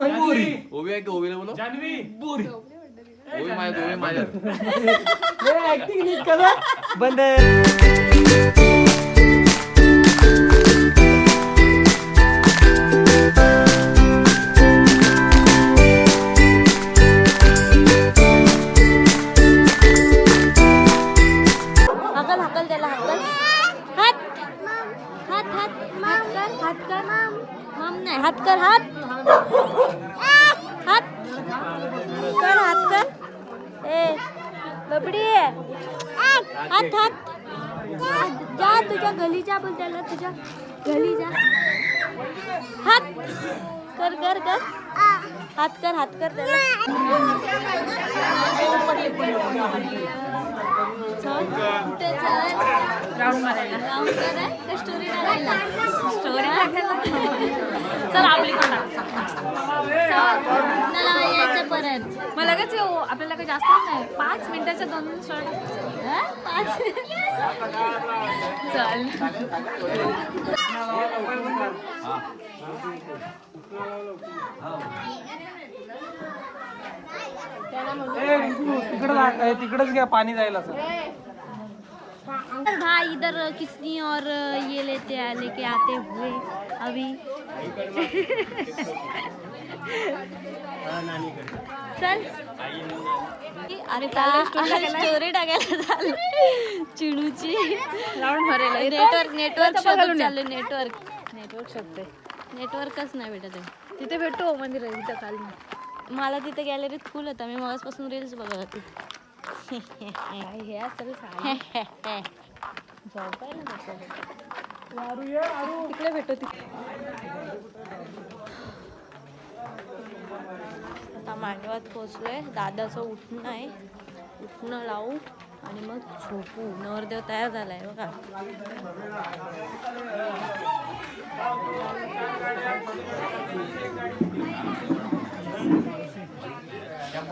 कर ओवी आहे की? ओवीला बोलो जान्हवी ओवी माझ्या ओवी माझ्या ऍक्टिंग नीट करा बंद कर हात. हात. कर हात कर. ए बबडी हात हात. जा तुझ्या गली जा बोल त्याला तुझ्या गली जा हात. कर कर कर. हात कर हात कर त्याला. स्टोरी चल आपली पण यायचं परत मग लगेच येऊ. आपल्याला काही जास्त नाही. पाच मिनिटाच्या दोन शॉर्ट हा? पाच चल. तिकडं तिकडच घ्या पाणी जायला भाई इधर किसनी और ये लेते आ, लेके आते हुए अभी। चल। अरे स्टोरी टाकायला झालं चिडूची. नेटवर्क नेटवर्क शोधत. चालू नेटवर्क नेटवर्क शकते नेटवर्कच नाही भेटत आहे. तिथे भेटतो मंदिर तिथं खाली. मला तिथे गॅलरीत फुल होता. मी मगासपासून रील्स बघत होती. काय हे असेल. तिकडे भेटतो तिथे आता मांडवात पोचलोय. दादाचं उठणं आहे. उठणं लावू आणि मग झोपू. नवरदेव तयार झालाय बघा.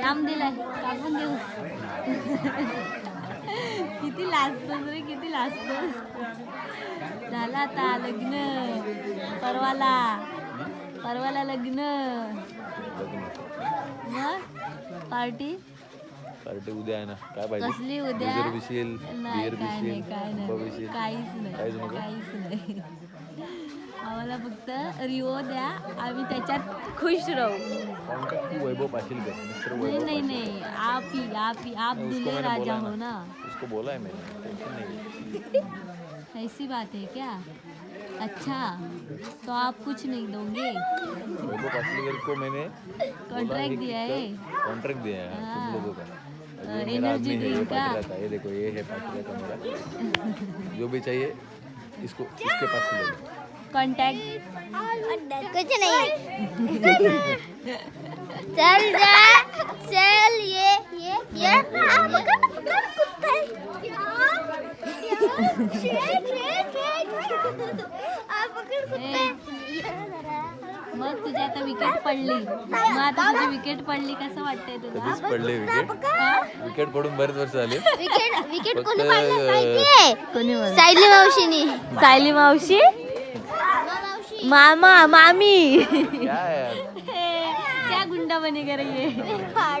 लांब दिलाय कापून देऊ. किती लाजतोस रे किती लाजतोस झालं आता लग्न. परवाला. परवाला लग्न. मग? पार्टी पार्टी उद्या आहे ना. काय पाहिजे? कसली उद्या? नाही काय नाही. काहीच नाही? काहीच नाही. आम्हाला फक्त रिओ द्या आम्ही त्याच्यात खुश राहू. वैभव पाटील नहीं नहीं. नहीं आप ही आप ही आप राजा हो ना उसको बोला है मैंने टेंशन नहीं ऐसी बात है क्या? अच्छा तो आप कुछ नहीं दोगे? वैभव को मैंने कॉन्ट्रैक्ट दिया है? कॉन्ट्रैक्ट दिया है। तुम लोगों का। हाँ, आदमी है ये drink का। ये देखो ये है पाटिला का मेरा जो भी चाहिए इसको इसके पास ले लो। कॉन्टैक्ट कुछ नहीं। चल जा चल ये ये ये। हाँ, मग तुझी आता विकेट पडली. मग आता तुझी विकेट पडली कसं वाटतंय तुला? कधीच पडले विकेट विकेट पडून बरेच वर्ष झाले. विकेट विकेट फक्त कोणी पाडलं माहितीये? कोणी बोल सायली मावशीनी. सायली मावशी? मामा मामी. क्या यार क्या गुंडा बने कर ये बनवणार.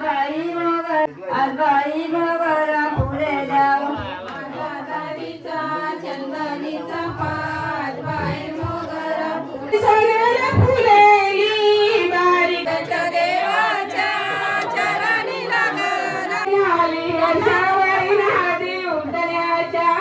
आगाई मगर आगाई मगरा पुढे जाऊ दादाचा चंदनीचा पाठ बाई मगरा सगळ्या फुलेली बारी. त्याच्या देवाच्या चरणी लागला. आली अशा वैराधी उतऱ्याच्या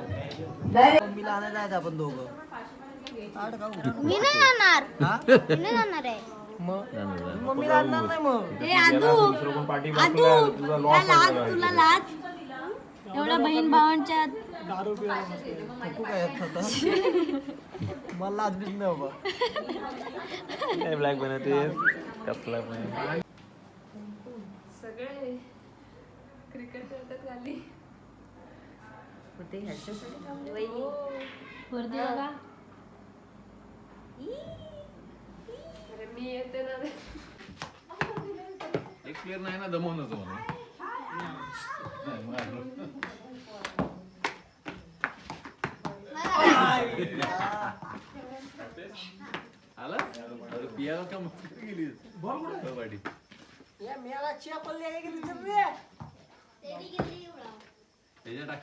मम्मीला आणायला जायचं आपण दोघं. मी नाही जाणार मी नाही जाणार आहे. मग मम्मीला आणणार नाही मग. ए आदू आदू तुला लाज? तुला लाज? एवढ्या बहीण भावांच्या थकू काय येत होता मला आज बीच नाही बाबा वरती बघा एक प्लेअर नाही ना दमवूनच म्हणून नाही, मग आलो. आला अरे पियाला का मग गेलीस कबड्डी त्याच्या टाकी ना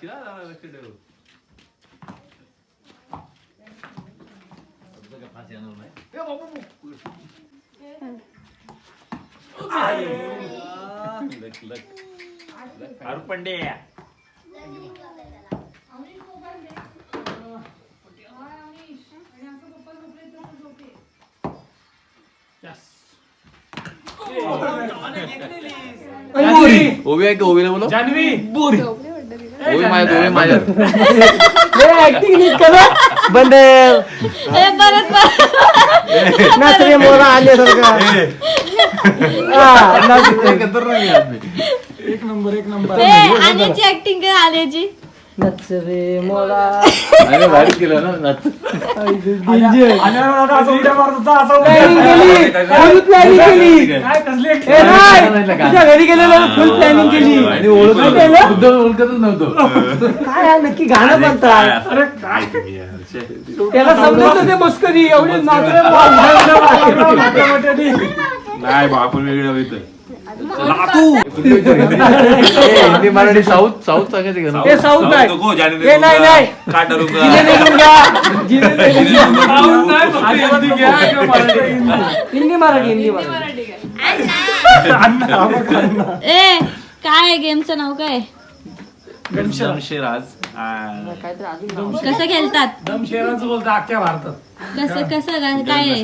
जरा लक्ष ठेव तुझं काय फाशी येणार नाही ए बाबू, बाबू. लक लक ओवी आहे का? ओवीला बोलो जान्हवी ओवी माझ्या ओवी माझ्या मोरा आले एक नंबर एक नंबर. ए आण्याची ऍक्टिंग कर आण्याची नच रे मोरा अरे भारी केलं ना नाच. काय कसली ए, नाही. तुझ्या घरी गेलेलो फुल प्लॅनिंग केली. आणि ओळखत सुद्धा ओळखतच नव्हतं. काय नक्की गाणं म्हणतात. अरे काय? त्याला समजत ते मस्करी एवढी नाही बा आपण वेगळं होतं हिंदी मराठी साऊथ साऊथ सांगायचे का हे साऊथ आहे नको जाने हे नाही नाही. काटा रुका जिने निघून घ्या. जिने निघून घ्या. हिंदी मराठी हिंदी. मराठी ए काय गेमचं नाव काय? शमशेराज कसं खेळतात? दम शेराचं बोलतो अख्ख्या भारतात. कसं कसं काय काय आहे?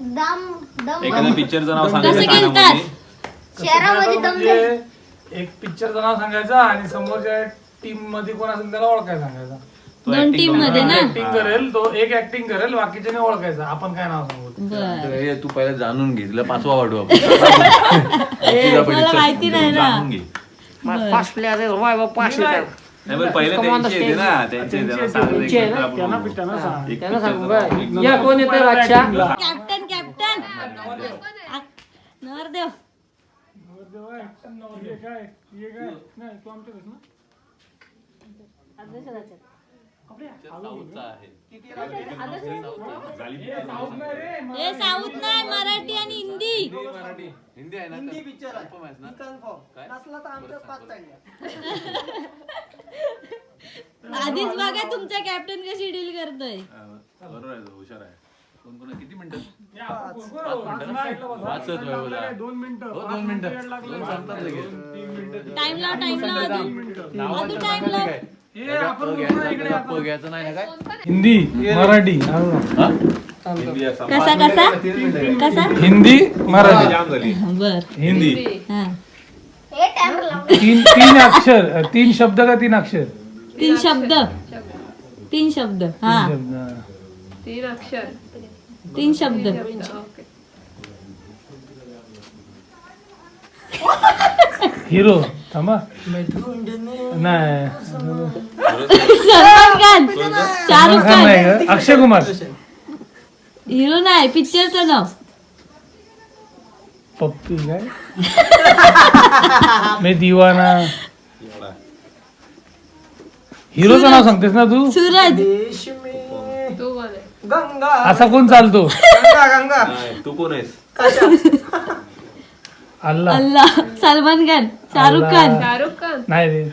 दम दम. एखाद्या पिक्चरचं नाव कसं सांगायचं खेळतात? कानामध्ये. शहरामध्ये म्हणजे एक पिक्चरचं नाव सांगायचं आणि समोरच्या टीममध्ये कोण असेल त्याला ओळखायला सांगायचं. तो दोन acting टीममध्ये ना? ऍक्टिंग करेल तो एक ऍक्टिंग करेल बाकीच्याने ओळखायचं. आपण काय नाव सांगू? बर. हे तू पहिला जाणून घे तुला पाचवा वाटू आपण. तुझा मला prediction. माहिती नाही ना. जाणून घे. पाच प्लेअर पाचशे नाही. पण पहिले त्यांची येते ना त्यांची त्यांना सांगायचं एक मिनिट आपण त्यांना बोलू. त्यांना सांग. एक त्यांना सांगू picture काय चं या कोण येते रक्षा? कॅप्टन कॅप्टन नवरदेव. साऊथचा आहे. हे साऊथ नाही. मराठी. आणि हिंदी. हिंदी मराठी. हिंदी आहे ना हिंदी पिक्चर आहे. Confirm आहेस ना? कन्फर्म नसला तर आमच्या पाच चांगल्या आधीच बघा तुमचा कॅप्टन कशी डील करतोय. हा, बरोबर आहे तो, हुशार आहे. कोण कोण किती मिनिटं. दोन मिनिटं. हो दोन मिनिटं दोन सांगतात लगेच. टाइम लाव टाइम लाव टाइम लाव. हे घ्यायचा नाही ना काय? हिंदी मराठी. हा? हिंदी असं. कसा कसा? कसा? हिंदी मराठी. जाम झाली. बर. हिंदी. हा. हे टाइम तीन तीन अक्षर तीन शब्द का तीन अक्षर? तीन शब्द. तीन शब्द हा. शब्द. तीन अक्षर. तीन शब्द. ओके. हिरो थांबा. नाही. सलमान खान. शाहरुख खान नाही खान. का? अक्षय कुमार. हिरो नाही पिक्चरचं नाव. पप्पी काय? मी दिवाना. हिरोचं नाव सांगतेस ना तू? सूरज. गंगा. असा कोण चालतो? गंगा गंगा. नाही, तू कोण आहेस? अल्ला. अल्लाह सलमान खान शाहरुख खान. शाहरुख खान. नाही रे.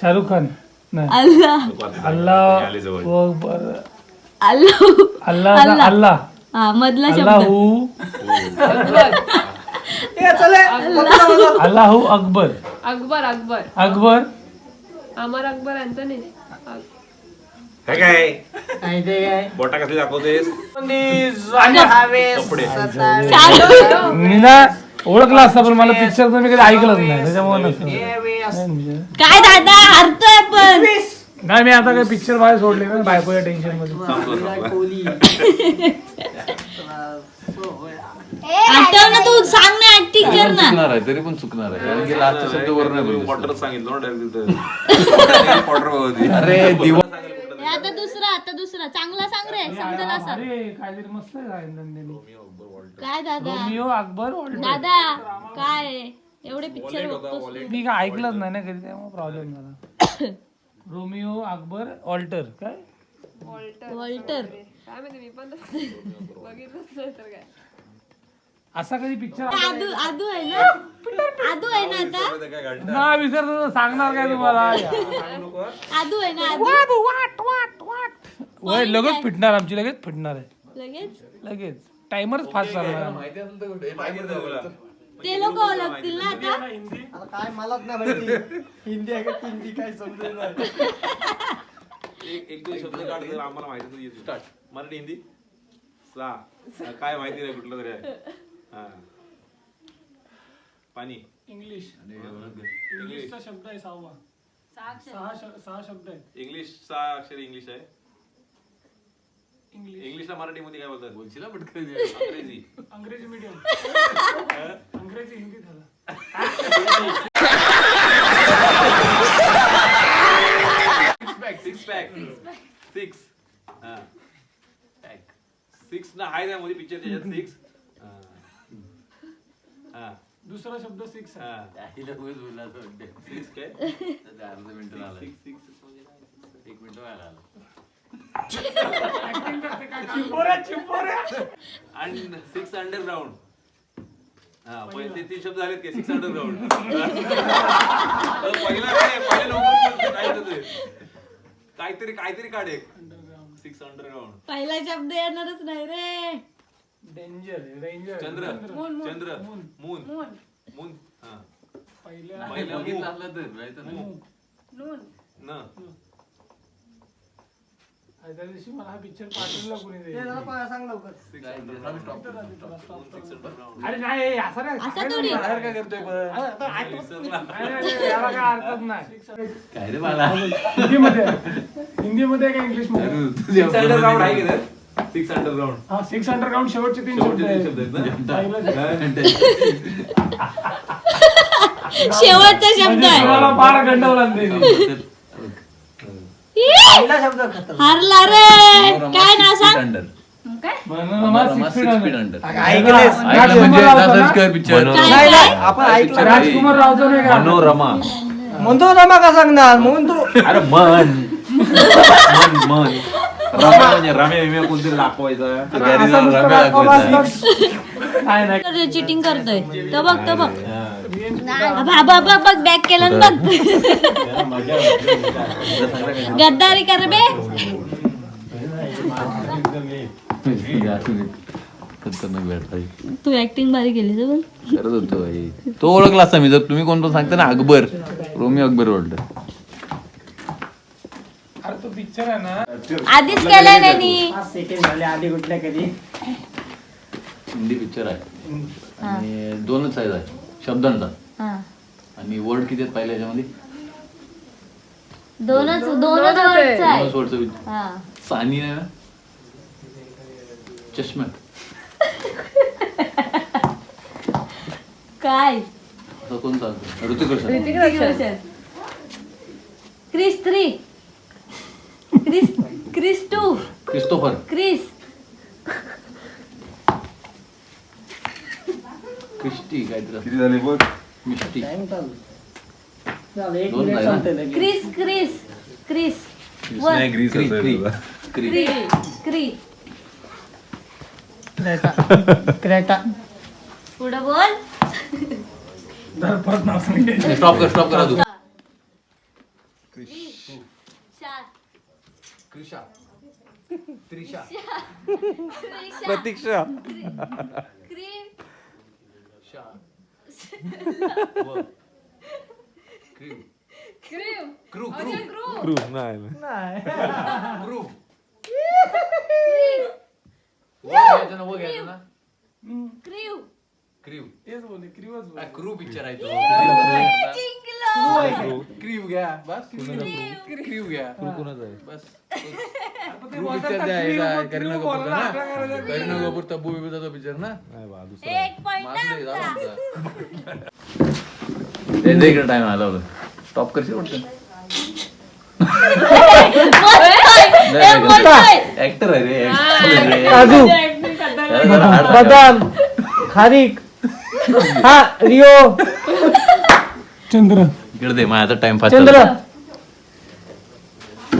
शाहरुख खान. नाही. अल्लाह नको आता. अल्ला आले जवळ. व बर- अल्लाह अल्ला अल्ला. अल्ला. हा मधला शब्द. हू अल्लाहू अकबर. अकबर. अकबर अकबर. अमर अकबर अँथनी. काय? काय बोटा कसली दाखवतेस? कपडे. मी ना ओळखला असता पण मला पिक्चर तर मी कधी ऐकलंच नाही त्याच्यामुळे नसतं. काय दादा हरतोय पण नाही मी आता काय पिक्चर बाहेर सोडले ना बायकोच्या टेन्शनमध्ये. आठव ना तू सांग ना ऍक्टिंग कर ना. चुकणार आहे तरी पण चुकणार आहे कारण की लास्टचा शब्द वर नाही बोलू वॉटर सांगितलं ना डायरेक्ट वॉटर होती अरे दिवा हे आता दुसरा आता दुसरा. चांगला सांग रे समजेल असा अरे काहीतरी मस्त आहे. काय दादा? रोमिओ अकबर ऑल्टर दादा काय एवढे पिक्चर बघतोस तू? मी काय ऐकलंच नाही ना कधी त्यामुळे प्रॉब्लेम झाला. रोमिओ अकबर ऑल्टर काय? वॉल्टर काय माहिती मी पण बघितलंच नाही तर काय. असा कधी पिक्चर आदू आदू आहे ना? आदू आहे ना आता? ना विसरतो तर सांगणार काय तुम्हाला? आदू आहे ना आदू? वय लगेच फिटणार आमची लगेच फिटणार आहे. लगेच? लगेच. टाइमरच फास्ट चालणार. माहिती असेल तर. ते लोक ओळखतील ना आता? आता काय मलाच नाही माहिती. हिंदी आहे का हिंदी काय समजेल नाही. एक एक दोन शब्द काढ जर आम्हाला माहिती तर येते स्टार्ट मराठी हिंदी? सा. काय माहिती नाही कुठलं तरी आहे. हा. पाणी? इंग्लिश इंग्लिश इंग्लिशचा शब्द आहे सहावा. सहा श- सहा शब्द आहेत. इंग्लिश सहा अक्षर इंग्लिश आहे. इंग्लिश इंग्लिशला मराठीमध्ये काय बोलतात? बोलशील ना पटकन. अंग्रेजी. अंग्रेजी मीडियम अंग्रेजी हिंदी झाला. सिक्स पॅक सिक्स हा. पॅक सिक्स ना हाय त्यामध्ये पिक्चर त्याच्यात सिक्स हा. दुसरा शब्द सिक्स हा. हिला उगाच बोलला असं वाटतंय. सिक्स काय? अर्ध मिनिटं झालं. Six six? एक मिनिट व्हायला आलं. आणि सिक्स अंडरग्राऊंड हा पहिले. ते तीन शब्द झालेत की सिक्स अंडरग्राऊंड पहिला काय पहिले लवकर काय होतं ते? काहीतरी काहीतरी काढ एक. सिक्स अंडरग्राऊंड पहिला शब्द येणारच नाही रे. डेंजर डेंजर चंद्र. चंद्र. मून मून हा. पहिल्या नाही, बघितलं असलं तर, नाहीतर नाही. न. त्या दिवशी मला हा पिक्चर पाठवला कुणी ते जरा पा- सांग लवकर. काय ते सांग stop. अरे नाही असं नाही. असं थोडी बाहेर काय करतोय पण? नाही, नाही, नाही, याला काय अर्थच नाही. काय रे मला हिंदीमध्ये हिंदीमध्ये का इंग्लिशमध्ये सिक्स अंडरग्राऊंड आहे की सिक्स अंडरग्राऊंड हा सिक्स अंडरग्राऊंड शेवटचे तीन शब्द शेवटचे तीन. शब्द आहेत ना? शेवटचा शब्द म्हणजे आहे. तुम्हाला फार गंडवला त्यांनी. पहिला शब्द खतम हरला रे. काय ना सांग? अंडर म्हणून आम्हाला six feet six under. Feet under ऐकलेस ऐकलं म्हणजे तसंच कर पिक्चर काय नाही काय? नाही आपण ऐकलं. राजकुमार रावचं नाही का? मनोरमा. म्हणतो ना मग सांगणार? म्हणून तू अरे मन. मन मन. रमा म्हणजे रमे विमे कोणतरी दाखवायचं. रम्या. नाही नाही. चिटिंग करतोय. तो बघ तो बघ. बघ बॅक केलं ना बघ. गद्दारी कर बे. तू ऍक्टिंग भारी केली तर करत होतो भाई तो ओळखला असता मी जर तुम्ही कोण पण सांगता ना अकबर. रोमी अकबर ओळखलं अरे तो पिक्चर आहे ना. आधीच त्यांनी. सेकंड झाले आधी कुठल्या कधी? हिंदी पिक्चर आहे. आणि दोनच साईज आहे शब्दांचा हा. आणि वर्ड किती आहेत पाहिजे याच्यामध्ये? दोनच दोनच वर्डचं आहे दोनच वर्डचं पिक्चर हा. सानी आहे ना? चष्मा. काय? असं कोण चालतं Hrithik Roshan. Hrithik Roshan. Krrish three Krrish Krrish two Christopher. Krrish. Christie काहीतरी. किती झाले बघ मिस्टी टाइम चालू झालं एक दोन मिनिट झाले ना? संपते लगेच. Chris Chris Chris. नाही ग्रीस क्री असेल क्री तुला. क्री क्री क्री क्रेटा क्रेटा. पुढं बोल. जर परत नाव सांगितलं. स्टॉप कर स्टॉप करा तू शा क्रिशा. त्रिशा. क्रिशा. प्रतीक्षा. क्री शा cream crew Ajay crew crew नाही नाही. क्रू घ्यायचं ना वो घ्यायचं ना क्रीव क्रीव तेच बोलले क्रीवच बोल क्रू पिक्चर आहे तो जिंकलो क्रीव घ्या बस क्रीव घ्या क्रू कुणाचा आहे बस ते क्रू बोलतात पिक्चर ना, क्रीव, क्रीव करीना बोलला कपूरचा ना, क्रीव. करीना कपूर तब्बू बिबूचा पिक्चर ना नाही बा दुसरा एक पॉइंट आमचा इकडे टाइम आला होता स्टॉप करशील वाटतं ऍक्टर आहे रे actor आहे रे. काजू त्याला जरा hard लागावं. बदाम खारीक हा रिओ चंद्र। इकडे दे माझा टाइम पास चंद्र।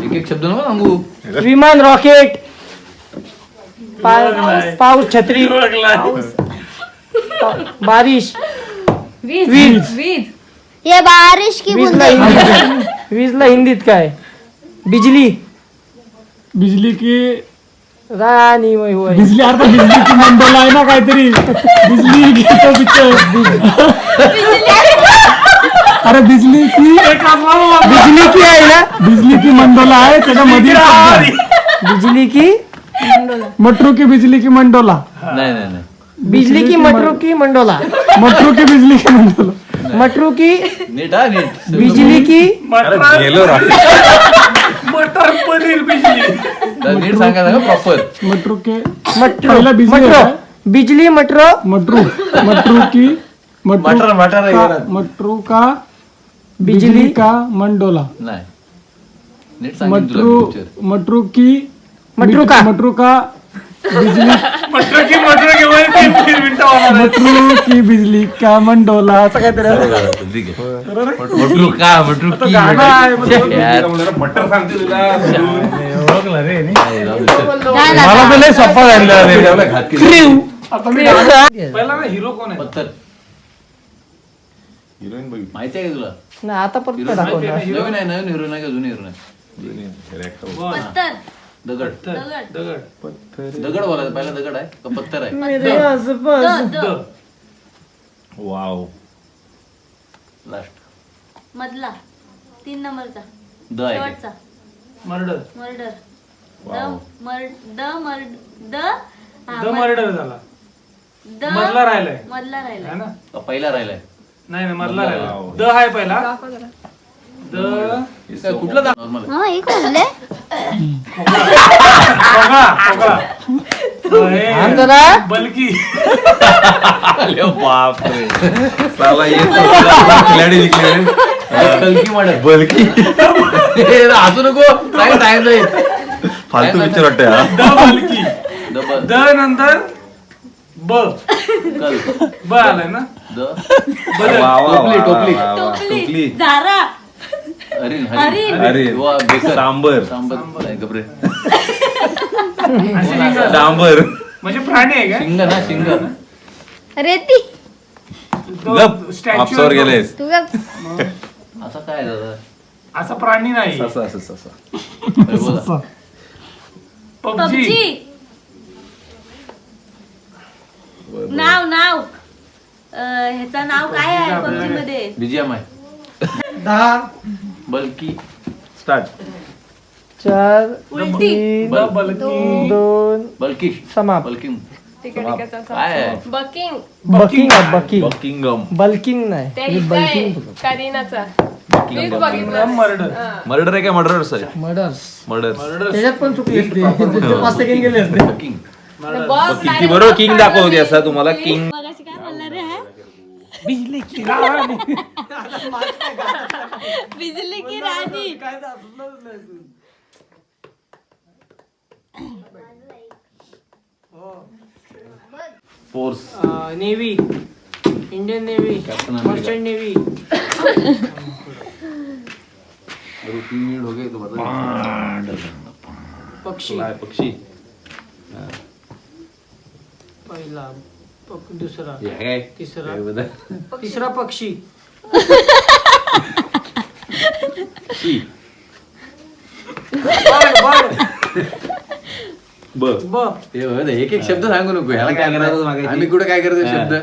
एक एक शब्द नको सांगू विमान रॉकेट। पा- पाऊस छत्री। बारिश। वीज। वीज. वीज। ये बारिश की वीजला बूंदे। हिंदीत वीजला हिंदीत काय बिजली। बिजली की राणी वय होय बिजली अरे पण बिजली की मंडोला आहे ना काहीतरी बिजली की तो पिक्चर अरे बिजली की बिजली की आहे ना बिजली की मंडोला आहे त्याच्यामध्ये एक शब्द आहे. बिजली की मटरू की बिजली की मंडोला नाही नाही नाही बिजली की मटरू की मंडोला मटरू की बिजली की मंडोला मटरू की नीट हा नीट बिजली की गेलो मटर पनीर बिजली नीट सांगायचं प्रॉपर मटरू के मट्रो. पहिला बिजली मट्रो. होता. बिजली मट्रो. मटरू. मटरू की मटरू मटर मटर का घरात. मटरू का बिजली. का मंडोला. नाही. नीट सांगितलं मटरू मटरू की मटरू का? मटरू का मट्रो की मट्रो की मध्ये तीन तीन मिनिटं होणार आहेत. मटरू की बिजली का मंडोला? असं काहीतरी आहे. ठीक आहे. मटरू का मटरू की गाणं आहे, मटरू- यार, मटर. सांगते तुला. नाही, जाऊ दे, चल. मला तर लय सोपा झालेला रे. घात केला. पहिला ना हिरो कोण आहे? पत्तर हिरोईन बघितली माहिती आहे का तुला? नाही आता परत हिरो नाही दाखवणार नवीन आहे नवीन हिरो नाही का जुनी हिरो नाही पत्तर दगड. दगड. दगड. दगड बोलायचं पहिला दगड आहे का पत्तर आहे? मेरे आसपास द द. वाव. लास्ट मधला. तीन नंबरचा. द आहे? शेवटचा. मर्डर. मर्डर. द वाव. मर द मर द. हा, द मर- मर्डर झाला. द मधला राहिलाय. मधला राहिला है ना? का पहिला राहिलाय? नाही नाही मधला राहिला. द आहे पहिला. द कुठला दाख नॉर्मल हाँ एक बोले फोगा फोगा बल्की. बाप रे साला येत खिलाडी निघले कलकी मॉडेल बलकी हसू नको. काय टाइम जाईल फालतू पिक्चर वाटतंय द बल्की. डबल द नंतर ब. कल. ब आलाय ना? द. टोपली, टोपली. टोपली. झारा हरिण हरिण. हरिण. वा, बेकर. सांबर. सांबर. नाही, गबरे. अशी नाही का? डांबर म्हणजे प्राणी आहे का? शिंग ना शिंग रेती. तो गप. statue आपसावर आहे तो. गेलेस. तू का असं काय दादा? असा प्राणी नाही. असं असं असं अरे बोला. पबजी. पबजी. नाव नाव. अं, ह्याचं नाव काय आहे पबजी मध्ये बीजीएम आहे दहा. बल्की स्टार्ट. चार उलटी. ब बल्की. दोन बल्की. समाप्त. बल्की. ठीक आहे ठीक आहे काय आहे? Bucking. Bucking bucking. Buckingham. Bulking नाही. त्या हिचा आहे करीनाचा. मीच बघितलं. मर्डर. मर्डर आहे का मर्डरर्स आहे? मर्डर्स. मर्डर त्याच्यात पण चुकली असते. पाच सेकंड गेले असते. किंग बरोबर किंग दाखवते असा तुम्हाला किंग मगाशी काय बिजली की राणी बिजली की राणी force navy. Indian navy. Captain America. Merchant navy. अरे तीन मिनिट हो गए तो बता पक्षी. पक्षी। पहिला. पक- दुसरा. हे काय? तिसरा. काय बदल? तिसरा पक्षी. शी. बर्ड बर्ड ब. ब. हे होय, एक एक शब्द सांगू नको. ह्याला काय करायचं मागायची? आम्ही कुठे काय करतो शब्द?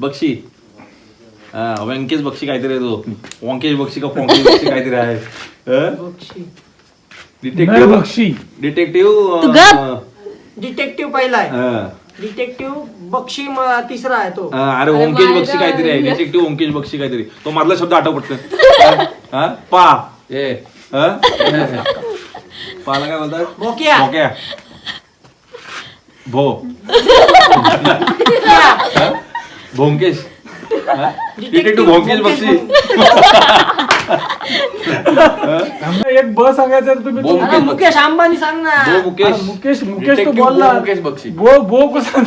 बक्षी. हा, व्यंकेश बक्षी काहीतरी आहे तो वंकेश बक्षी का पोंकेश बक्षी काहीतरी आहे. डिटेक्टिव्ह बक्षी. डिटेक्टिव्ह डिटेक्टिव्ह पहिला आहे. डिटेक्टिव्ह बक्षी म- तिसरा आहे तो. अरे ओंकेश बक्षी काहीतरी आहे डिटेक्टिव्ह ओंकेश बक्षी काहीतरी. तो मधला शब्द आठव पटकन. हा? पा. ये हा? पाला काय बोलतात? भोक्या. भोक्या. भो. हा? भोंकेश. डिटेक्टिव्ह भोंकेश बक्षी आम्हाला एक ब सांगायचं आहे, तुम्ही बो तो- अरे मुकेश अंबानी सांग ना भो मुकेश अरे मुकेश मुकेश तो Detective बोलला बो मुकेश बक्षी बो बो को सांग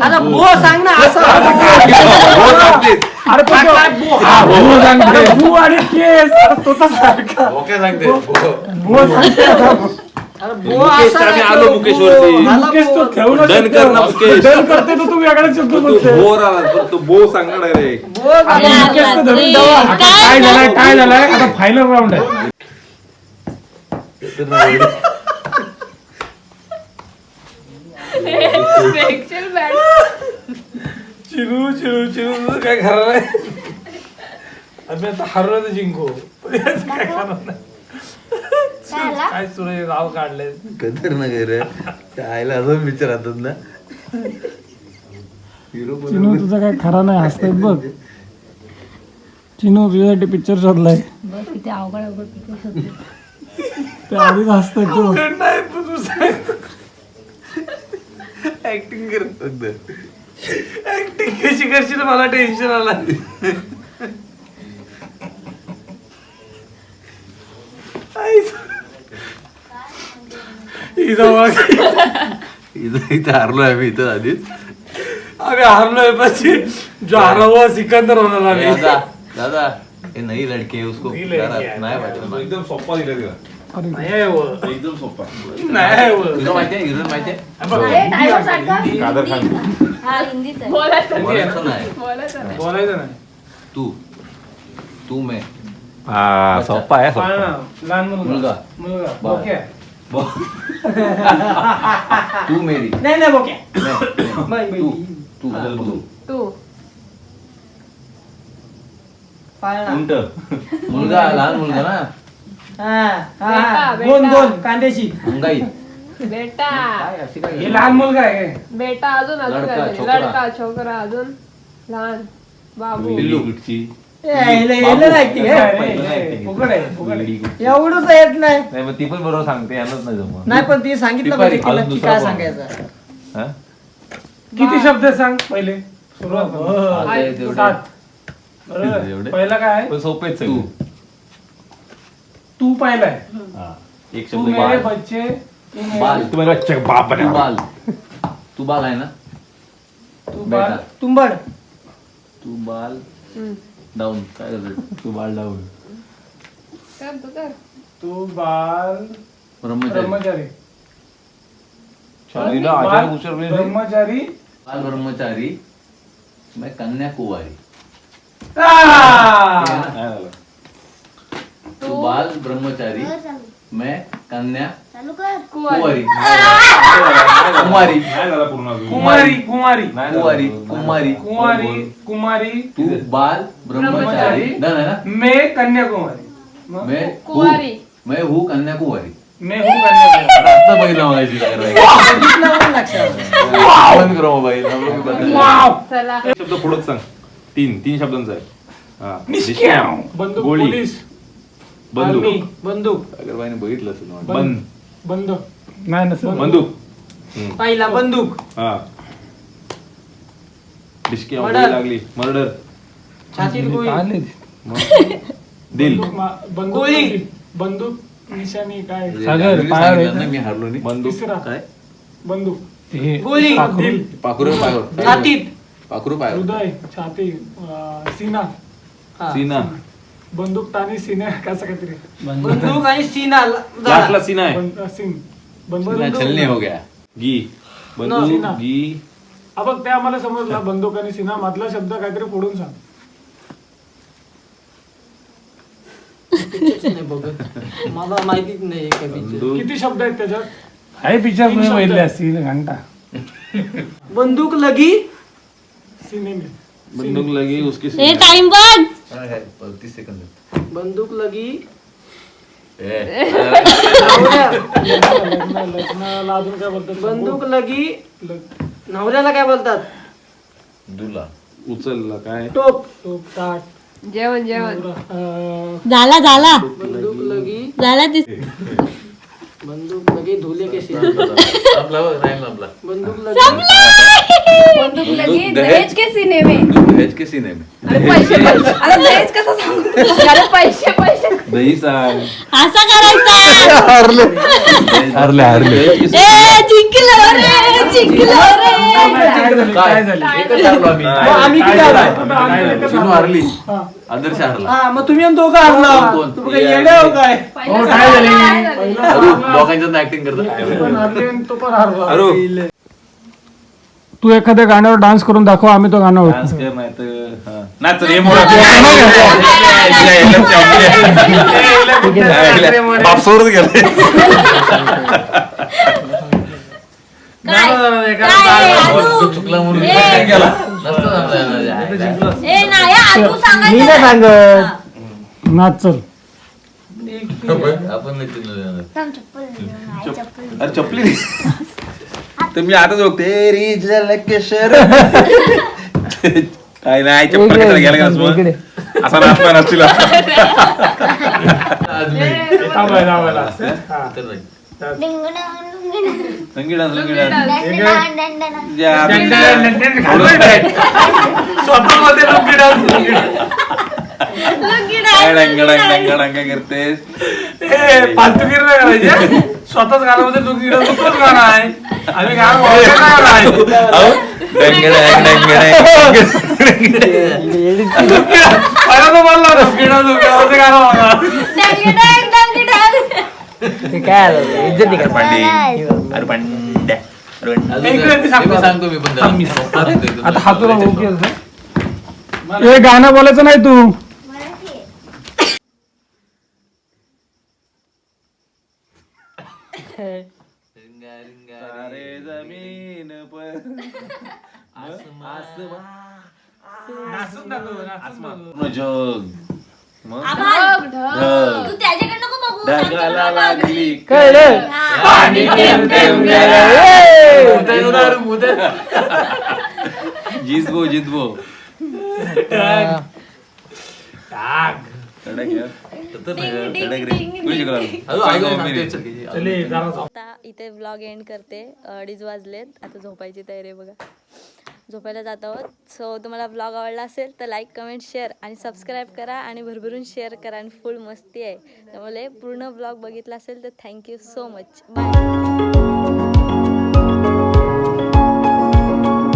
अरे भो सांग ना असं भो सांगतेस. अरे पण तो- हा, बो सांगते. अरे बो आणि केस अरे तो तर सारखा ओके सांगते बो. बो सांगते आता. अरे भो मुकेश, आम्ही नाही आलो तो मुकेशवरती. भो. आला मुकेश तो भो. ठेवला डन शब्द. कर ना, मुकेश. डन करते तर तू वेगळा शब्द तू बोलते भो राहिला तर तू बो सांगणार डायरेक्ट भो आता झाला. मुकेश तर धरून ठेवा. आता काय झालंय काय झालंय आता फायनल राऊंड आहे. चिरू चिरू चिरू काय खरं नाही आम्ही आता हरलो तर जिंकू पण याचं काय खरं नाही काय सुरू राव काढले कदर ना रे आईला अजून विचारतात ना. चिनू तुझा काय खरा नाही हसतायत बघ. चिनू तुझ्यासाठी पिक्चर शोधलाय. किती अवघड अवघड पिकं शोधते. ते आधीच हसतायत तू. ऍक्टिंग करत फक्त ऍक्टिंग कशी करशील? मला टेन्शन आला इथं इथं हारलोय आम्ही इथं आधीच आम्ही हारलोय पाशी जो हरवा सिकंदर होणार आम्ही. दादा दादा हे नाही लडके है उसको. नहीं लड़की है. एकदम सोप्पा दिला तिला नाही आहे व. एकदम सोप्पा नाही आहे व. तुला माहिती आहे हिरोईन माहिती आहे. अरे, dialogue सांग का? कादर खान. हा हिंदीच आहे. बोलायचं बोलायचं नाही. बोलायचं नाही. बोलायचं नाही. तू. तू मैं. हा सोप्पा आहे सोप्पा लहान मुलगा. मुलगा. मुलगा. बाळ. ओके तू मेरी. नाही नाही बोक्या मैं, मैं. तू. तू. तू तू. पाळणा. उंट. मुलगा लहान मुलगा ना? हा, हा, बेटा, हा. बेटा. दोन दोन कांद्याची. बेटा. काय अशी काय हे लहान मुलगा आहे. काय? बेटा अजून अजून लडका, काय? तरी. छोकरा. लडका छोकरा अजून. लहान. बाबू. पिल्लू. हे. एवढंच येत नाही. नाही मग ती पण बरोबर सांगते यांनाच नाही जमत. नाही पण ती सांगितलं पाहिजे की काय? सांगायचं हा? किती शब्द सांग पहिले. सुरुवात आता हे तेवढं. सात बरोबर. एवढे? पहिला काय आहे? पण सोपेच तू. सगळे तू पाहिलाय हा. एक तू शब्द मेरे बाल. बच्चे तू मेरे- बाल. तुम्हाला बच्चा का बाप तू बाल. तू बाल आहे ना? तू बेटा. बाल तुंबड. तू बाल. डाऊन काय झालं? तू बाल डाऊन कर तू कर. तू बाल ब्रह्मचारी. ब्रह्मचारी. बाल नाही. ब्रह्मचारी. बाल ब्रह्मचारी. मैं आ! नाही झालं. तू बाल ब्रह्मचारी. मैं कन्या कुमारी. नाही झाला पूर्ण अजून. कुमारी कुमारी. नाही झालं. कुवारी कुमारी कुमारी. कुमारी. तू बाल ब्रह्मचारी. डन ना मैं कन्याकुमारी. मग? मैं हूँ कुवारी. मैं हूँ कन्याकुमारी. मैं हूँ कन्याकुमारी. आता बघितलं मगाशी काय करायचं. बघितलं पण लक्षात बंद करो मोबाईल हम लोग भी बदल वाव चला. एक शब्द पुढेच सांग. तीन तीन शब्दांचा आहे. हा. निष्क्याव. बंदूक गोळी. पोलीस. बंदूक. बंदूक. अगरबाईने बघितलं असेल. बंद. बंदूक. नाही नसेल. बंदूक. हम्म. पहिला बंदूक. हा. डिस्की Murder. गोळी लागली. मर्डर. छातीत गोळी. दिल. बंदूक मा- बंदूक गोळी. कोणती? बंदूक निशाणी काय? म्हणजे सागर आधी पायावर सांगितलं ना, मी हारलो नाही. बंदूक तिसरा. काय? बंदूक. गोळी. दिल. पाखरू. पायावर. छातीत. पाखरू पायावर. हृदय छाती अं, सीना. हा. सीना. बंदूक तानी सीना कसं काहीतरी. बंदूक. आणि सीना ल- झाला. लाटला सीना आहे. बंद- सीन. ना, बंदूक छलनी हो गया. गी सीना. बंदूक गी हा बघ ते आम्हाला समजलं. बंदूक आणि सीना मधला शब्द काहीतरी फोडून सांग. नाही बघत. मला माहितीच नाही काय picture. बंदूक. किती शब्द आहेत त्याच्यात? आहे पिक्चर तीन शब्द. बघितले असतील घंटा. बंदूक लगी. सिनेमे बंदूक लगी उसकी ए टाइम बघ तीस बंदूक लगी। लग्नाला अजून काय बोलतात बंदूक लगी। नवऱ्याला काय बोलतात? दूल्हा उचलला काय? टोप। टोप ताट जेवण जेवण. अं, झाला झाला. बंदूक लगी. झाला बंदूक लगी धुले के सिर. आपला राहील आपला. बंदूक लगी बंदूक लगी दहेज- के सीने में. दहेज के सीने में. अरे पैसे पैसे अरे दहेज कसं सांगू? अरे पैसे पैसे दही सांग. असा करायचा! हरले. हरले ए जिंकलो रे जिंकलो रे. काय झालं? एकच हरलो आम्ही. आम्ही किती शिनू हरली. आदर्श हरला हा मग तुम्ही आणि दोघं हरला कोण? तुम्ही काय येडे हो काय पहिलं काय झालं? अरू दोघांच्यात ऍक्टिंग करतो तो पण हरला अरू तू एखाद्या गाण्यावर डान्स करून दाखव आम्ही तो गाणं ओळखू. डान्स कर नाही तर हा. नाच रे मोरा बापसोरच गेले काय काय आदू चुकला म्हणून. गेला ए नाही आदू मी नाही सांगायचं सांगत नाच चल आपण नाही चिन्ह देणार. अरे चपली रे. तर मी आता बघते शर काय नाही चप्पल कशाला गेला का इकडे. मग असा नाचला नसतील आज मी थांबाय, थांबायला. हा. तर नाही. लुंगी डान्स करतेस? फालतूगिरी नाही करायची. स्वतःच गाण्यामध्ये गाणं आहे. आम्ही गाणं नाही. ते काय आलं इज्जत नाही करत. अरे पंड्या पंड्या. सांगतो. मी. आता हे गाणं बोलायचं नाही तू. पूर्ण जग. मग? आभार. ढग तू त्याच्याकडे नको बघू ढगाला जितबो जितबो कडक आहे. कडक रे. सांगते, चल. आता इथे व्लॉग एंड करते. अडीच वाजलेत. आता झोपायची तयारी आहे बघा. झोपायला जात आहोत. सो तुम्हाला ब्लॉग आवडला असेल तर लाईक कमेंट शेअर आणि सबस्क्राईब करा आणि भरभरून शेअर करा आणि फुल मस्ती आहे. त्यामुळे पूर्ण ब्लॉग बघितला असेल तर थँक्यू सो मच बाय